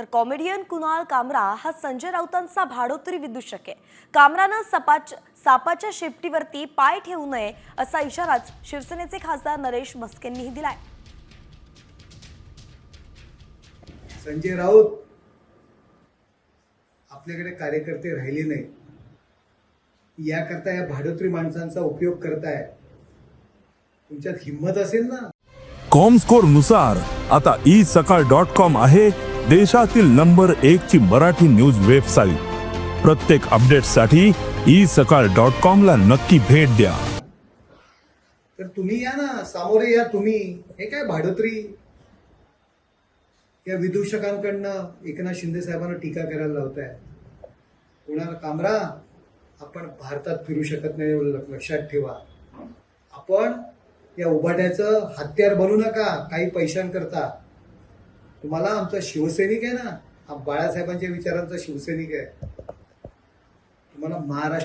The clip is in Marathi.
तर कॉमेडियन कुणाल कामरा हा संजय राऊतांचा भाडोत्री विदूषक आहे. कामरानं सपाच सापाच्या शेपटीवरती पाय ठेवू नये असा इशाराच शिवसेनेचे खासदार नरेश म्हस्केंनीही दिलाय. संजय राऊत आपल्याकडे कार्यकर्ते राहिले नाही याकरता या भाडोत्री माणसांचा उपयोग करताय. तुमच्यात हिंमत असेल ना? कॉमस्कोरनुसार आता ई सकाळ डॉट कॉम आहे. देशातील नंबर एक ची मराठी न्यूज वेबसाईट. प्रत्येक अपडेटसाठी ई सकाळ डॉट कॉम ला नक्की भेट द्या. तर तुम्ही या ना सामोरे या तुम्ही. हे काय भाडोत्री? या विदूषकांकडनं एकनाथ शिंदे साहेबांना टीका करायला लावताय. कुणाल? कामरा? आपण भारतात फिरू शकत नाही लक्षात ठेवा. आपण या उभाट्याचं हत्यार बनू नका काही पैशांकरता. तुम्हाला आमचा शिवसैनिक आहे ना बाळासाहेबांच्या विचारांचा शिवसैनिक आहे. तुम्हाला महाराष्ट्र